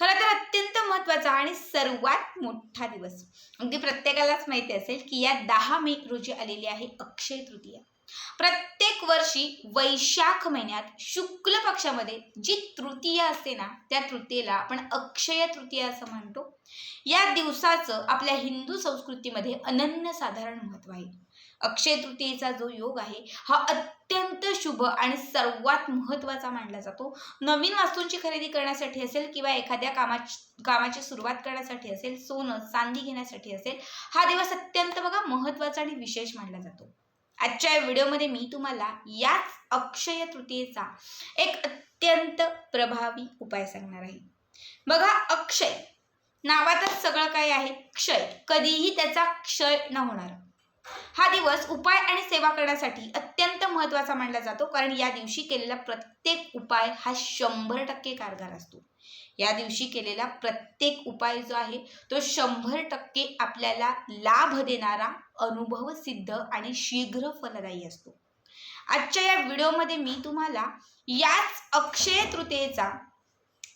खरं तर अत्यंत महत्त्वाचा आणि सर्वात मोठा दिवस. अगदी प्रत्येकालाच माहिती असेल की या दहा मे रोजी आलेली आहे अक्षय तृतीया. प्रत्येक वर्षी वैशाख महिन्यात शुक्ल पक्षामध्ये जी तृतीया असते ना त्या तृतीयेला आपण अक्षय तृतीया असं म्हणतो. या दिवसाचं आपल्या हिंदू संस्कृतीमध्ये अनन्यसाधारण महत्त्व आहे. अक्षय तृतीयेचा जो योग आहे हा अत्यंत शुभ आणि सर्वात महत्त्वाचा मानला जातो. नवीन वस्तूंची खरेदी करण्यासाठी असेल किंवा एखाद्या कामाची कामाची सुरुवात करण्यासाठी असेल सोनं चांदी घेण्यासाठी असेल हा दिवस अत्यंत बघा महत्त्वाचा आणि विशेष मानला जातो. आजच्या व्हिडिओमध्ये मी तुम्हाला याच अक्षय तृतीयेचा एक अत्यंत प्रभावी उपाय सांगणार आहे. बघा अक्षय. नावातच सगळं काय आहे. क्षय. कधीही त्याचा क्षय न होणार. हा दिवस उपाय आणि सेवा करण्यासाठी अत्यंत महत्त्वाचा मानला जातो. कारण या दिवशी केलेला प्रत्येक उपाय हा शंभर टक्के कारगार असतो. या दिवशी केलेला प्रत्येक उपाय जो आहे तो शंभर टक्के आपल्याला लाभ देणारा अनुभव सिद्ध आणि शीघ्र फलदायी असतो. आजच्या या व्हिडिओमध्ये मी तुम्हाला याच अक्षय तृतीयेचा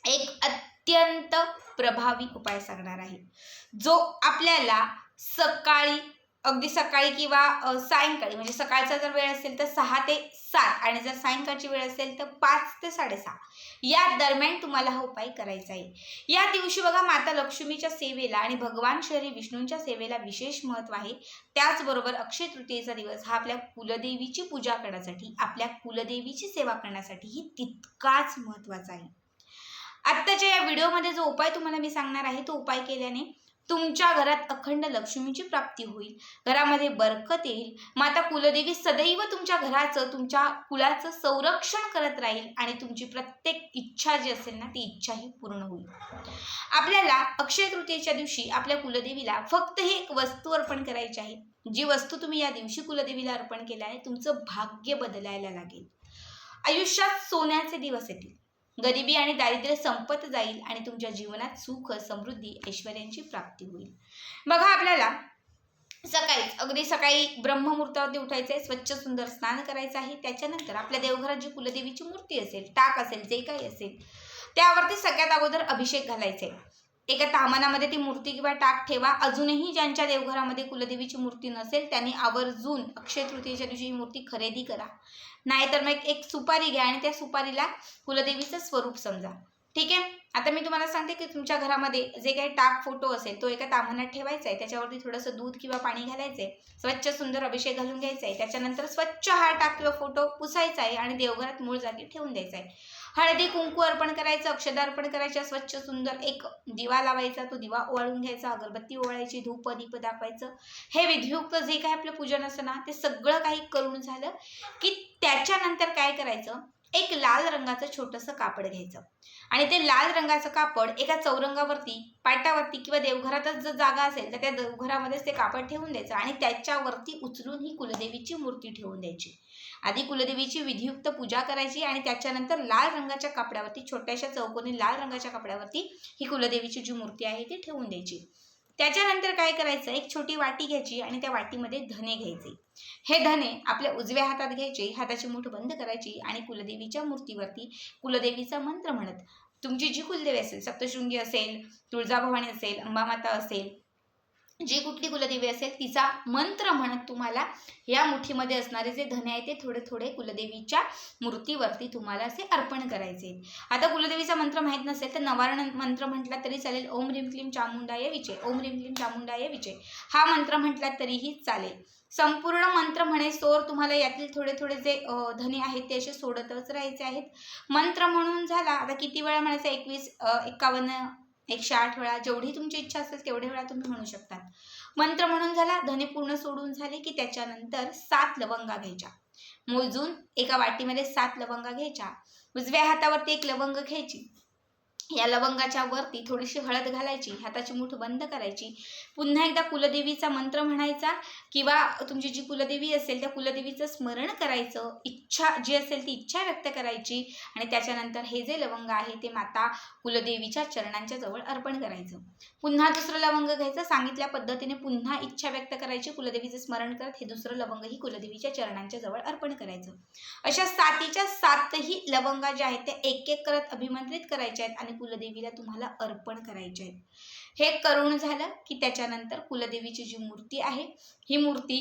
एक अत्यंत प्रभावी उपाय सांगणार आहे. जो आपल्याला सकाळी अगदी सकाळी किंवा सायंकाळी म्हणजे सकाळचा जर वेळ असेल तर सहा ते सात आणि जर सायंकाळची वेळ असेल तर पाच ते साडेसहा. या दरम्यान तुम्हाला हा उपाय करायचा आहे. या दिवशी बघा माता लक्ष्मीच्या सेवेला आणि भगवान श्री विष्णूंच्या सेवेला विशेष महत्त्व आहे. त्याचबरोबर अक्षय तृतीयेचा दिवस हा आपल्या कुलदेवीची पूजा करण्यासाठी आपल्या कुलदेवीची सेवा करण्यासाठीही तितकाच महत्त्वाचा आहे. आत्ताच्या या व्हिडिओमध्ये जो उपाय तुम्हाला मी सांगणार आहे तो उपाय केल्याने तुमच्या घरात अखंड लक्ष्मीची प्राप्ती होईल. घरामध्ये बरकत येईल. माता कुलदेवी सदैव तुमच्या घराचं तुमच्या कुलाचं संरक्षण करत राहील आणि तुमची प्रत्येक इच्छा जी असेल ना ती इच्छाही पूर्ण होईल. आपल्याला अक्षय तृतीयेच्या दिवशी आपल्या कुलदेवीला फक्त ही एक वस्तू अर्पण करायची आहे. जी वस्तू तुम्ही या दिवशी कुलदेवीला अर्पण केलं आहे तुमचं भाग्य बदलायला लागेल. आयुष्यात सोन्याचे दिवस येतील. गरिबी आणि दारिद्र्य संपत जाईल आणि तुमच्या जीवनात सुख समृद्धी ऐश्वर्यांची प्राप्ती होईल. बघा आपल्याला सकाळीच अगदी सकाळी ब्रह्ममुहूर्तावरती उठायचं आहे स्वच्छ सुंदर स्नान करायचं आहे. त्याच्यानंतर आपल्या देवघरात जी कुलदेवीची मूर्ती असेल टाक असेल जे काही असेल त्यावरती सगळ्यात अगोदर अभिषेक घालायचे एका तामानामध्ये ती मूर्ती किंवा टाक ठेवा. अजूनही ज्यांच्या देवघरामध्ये कुलदेवीची मूर्ती नसेल त्यांनी आवर्जून अक्षय तृतीयेच्या दिवशी ही मूर्ती खरेदी करा. नाहीतर मग एक सुपारी घ्या आणि त्या सुपारीला कुलदेवीचं स्वरूप समजा. ठीक आहे? आता मी तुम्हाला सांगते की तुमच्या घरामध्ये जे काही टाक फोटो असेल तो एका तामानात ठेवायचा आहे त्याच्यावरती थोडंसं दूध किंवा पाणी घालायचं आहे स्वच्छ सुंदर अभिषेक घालून घ्यायचा आहे त्याच्यानंतर स्वच्छ हा टाक किंवा फोटो पुसायचा आहे आणि देवघरात मूळ जागी ठेवून द्यायचा आहे हळदी कुंकू अर्पण करायचं अक्षदा अर्पण करायच्या स्वच्छ सुंदर एक दिवा लावायचा तो दिवा ओवाळून घ्यायचा अगरबत्ती ओवाळायची धूप दीप दाखवायचं. हे विधियुक्त जे काही आपलं पूजन असतं ना ते सगळं काही करून झालं की त्याच्यानंतर काय करायचं? एक लाल रंगाचं छोटंसं कापड घ्यायचं. आणि ते लाल रंगाचं कापड एका चौरंगावरती पाटावरती किंवा देवघरातच जर जागा असेल तर त्या देवघरामध्येच ते कापड ठेवून द्यायचं आणि त्याच्यावरती उचलून ही कुलदेवीची मूर्ती ठेवून द्यायची. आधी कुलदेवीची विधियुक्त पूजा करायची आणि त्याच्यानंतर लाल रंगाच्या कापड्यावरती छोट्याशा चौकोनी लाल रंगाच्या कापड्यावरती ही कुलदेवीची जी मूर्ती आहे ती ठेवून द्यायची. त्याच्यानंतर काय करायचं? एक छोटी वाटी घ्यायची आणि त्या वाटीमध्ये धने घ्यायचे. हे धने आपल्या उजव्या हातात घ्यायचे हाताची मूठ बंद करायची आणि कुलदेवीच्या मूर्तीवरती कुलदेवीचा मंत्र म्हणत. तुमची जी कुलदेवी असेल सप्तशृंगी असेल तुळजाभवानी असेल अंबामाता असेल जी कुठली कुलदेवी असेल तिचा मंत्र म्हणत तुम्हाला या मुठीमध्ये असणारे जे धने आहे ते थोडे थोडे कुलदेवीच्या मूर्तीवरती तुम्हाला असे अर्पण करायचे आता कुलदेवीचा मंत्र माहीत नसेल तर नवारण मंत्र म्हटला तरी चालेल ओम रिम क्लीम चामुंडाय विजय ओम रिम क्लीम चामुंडाय विजय. हा मंत्र म्हटला तरीही चालेल. संपूर्ण मंत्र म्हणे सोर तुम्हाला यातील थोडे थोडे जे धने आहेत ते असे सोडतच राहायचे आहेत. मंत्र म्हणून झाला आता किती वेळा म्हणायचं एकवीस एक्कावन्न एकशे आठ वेळा जेवढी तुमची इच्छा असेल तेवढे वेळा तुम्ही म्हणू शकतात मंत्र म्हणून झाला धने पूर्ण सोडून झाले की त्याच्यानंतर सात लवंगा घ्यायच्या. मोजून एका वाटीमध्ये सात लवंगा घ्यायच्या. उजव्या हातावरती एक लवंग घ्यायची. या लवंगाच्या वरती थोडीशी हळद घालायची हाताची मूठ बंद करायची. पुन्हा एकदा कुलदेवीचा मंत्र म्हणायचा किंवा तुमची जी कुलदेवी असेल त्या कुलदेवीचं स्मरण करायचं. इच्छा जी असेल ती इच्छा व्यक्त करायची आणि त्याच्यानंतर हे जे लवंग आहे ते माता कुलदेवीच्या चरणांच्या जवळ अर्पण करायचं. पुन्हा दुसरं लवंग घ्यायचं. सांगितल्या पद्धतीने पुन्हा इच्छा व्यक्त करायची. कुलदेवीचं स्मरण करत हे दुसरं लवंगही कुलदेवीच्या चरणांच्या जवळ अर्पण करायचं. अशा सातीच्या सातही लवंगा ज्या आहेत त्या एक एक करत अभिमंत्रित करायच्या आहेत आणि कुलदेवीला तुम्हाला अर्पण करायचे आहेत. हे करून झालं की त्याच्यानंतर कुलदेवीची जी मूर्ती आहे ही मूर्ती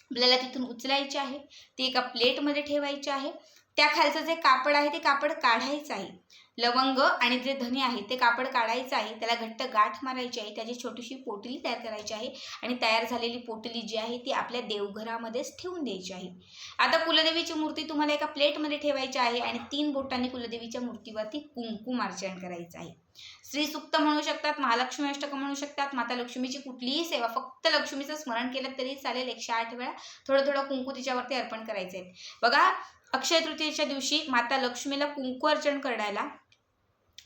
आपल्याला तिथून उचलायची आहे. ती एका प्लेटमध्ये ठेवायची आहे. त्या खालचं जे कापड आहे ते कापड काढायचं आहे. लवंग आणि जे धने आहे ते कापड काढायचं आहे. त्याला घट्ट गाठ मारायची आहे. त्याची छोटीशी पोटली तयार करायची आहे आणि तयार झालेली पोटली जी आहे ती आपल्या देवघरामध्येच ठेवून द्यायची आहे. आता कुलदेवीची मूर्ती तुम्हाला एका प्लेटमध्ये ठेवायची आहे आणि तीन बोटांनी कुलदेवीच्या मूर्तीवरती कुंकुमार्चन करायचं आहे. श्री सुक्त म्हणू शकतात महालक्ष्मी अष्टक म्हणू शकतात माता लक्ष्मीची कुठलीही सेवा फक्त लक्ष्मीचं स्मरण केलं तरी चालेल. एकशे आठ वेळा थोडं थोडं कुंकू तिच्यावरती अर्पण करायचं आहे बघा अक्षय तृतीयेच्या दिवशी माता लक्ष्मीला कुंकू अर्चन करायला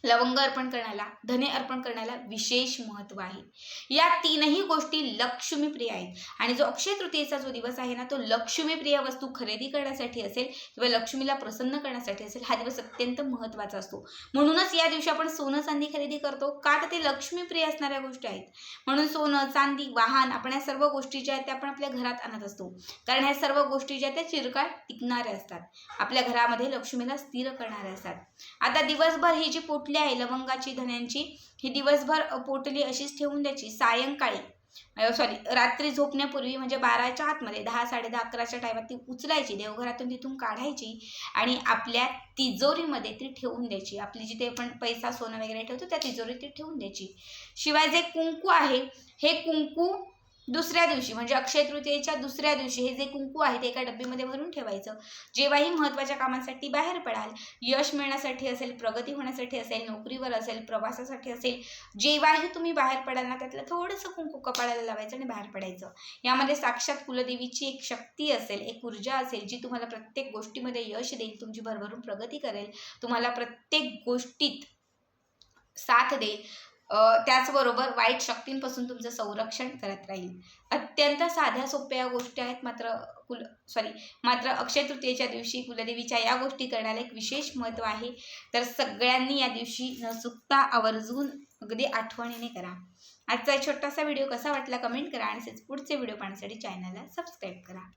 लवंग अर्पण करण्याला धने अर्पण करण्याला विशेष महत्त्व आहे. या तीनही गोष्टी लक्ष्मीप्रिय आहेत. आणि जो अक्षय तृतीयेचा जो दिवस आहे ना तो लक्ष्मीप्रिय वस्तू खरेदी करण्यासाठी असेल किंवा लक्ष्मीला प्रसन्न करण्यासाठी असेल हा दिवस अत्यंत महत्त्वाचा असतो. म्हणूनच या दिवशी आपण सोनं चांदी खरेदी करतो. का तर ते लक्ष्मीप्रिय असणाऱ्या गोष्टी आहेत. म्हणून सोनं चांदी वाहन आपण या सर्व गोष्टी ज्या आहेत त्या आपण आपल्या घरात आणत असतो. कारण ह्या सर्व गोष्टी ज्या त्या चिरकाळ टिकणाऱ्या असतात. आपल्या घरामध्ये लक्ष्मीला स्थिर करणाऱ्या असतात. आता दिवसभर ही जी पोटली आहे लवंगाची धन्यांची ही दिवसभर पोटली अशीच ठेवून द्यायची. सायंकाळी सॉरी रात्री झोपण्यापूर्वी म्हणजे बाराच्या आतमध्ये दहा साडे दहा अकराच्या टायमात ती उचलायची देवघरातून तिथून काढायची आणि आपल्या तिजोरीमध्ये ती ठेवून द्यायची. आपली जिथे आपण पैसा सोनं वगैरे ठेवतो त्या तिजोरीत ती ठेवून द्यायची. शिवाय जे कुंकू आहे हे कुंकू दुसऱ्या दिवशी म्हणजे अक्षय तृतीयेच्या दुसऱ्या दिवशी हे जे कुंकू आहे ते एका डब्बीमध्ये भरून ठेवायचं. जेव्हाही महत्त्वाच्या कामांसाठी बाहेर पडाल यश मिळण्यासाठी असेल प्रगती होण्यासाठी असेल नोकरीवर असेल प्रवासासाठी असेल जेव्हाही तुम्ही बाहेर पडाल ना त्यातलं थोडंसं कुंकू कपाळाला लावायचं आणि बाहेर पडायचं. यामध्ये साक्षात कुलदेवीची एक शक्ती असेल एक ऊर्जा असेल जी तुम्हाला प्रत्येक गोष्टीमध्ये यश देईल तुमची भरभरून प्रगती करेल. तुम्हाला प्रत्येक गोष्टीत साथ देईल. त्याचबरोबर वाईट शक्तींपासून तुमचं संरक्षण करत राहील. अत्यंत साध्या सोप्या गोष्टी आहेत. मात्र कुल सॉरी मात्र अक्षय तृतीयेच्या दिवशी कुलदेवीच्या या गोष्टी करण्याला एक विशेष महत्त्व आहे. तर सगळ्यांनी या दिवशी न चुकता आवर्जून अगदी आठवणीने करा. आजचा छोटासा व्हिडिओ कसा वाटला कमेंट करा आणि पुढचे व्हिडिओ पाहण्यासाठी चॅनलला सबस्क्राईब करा.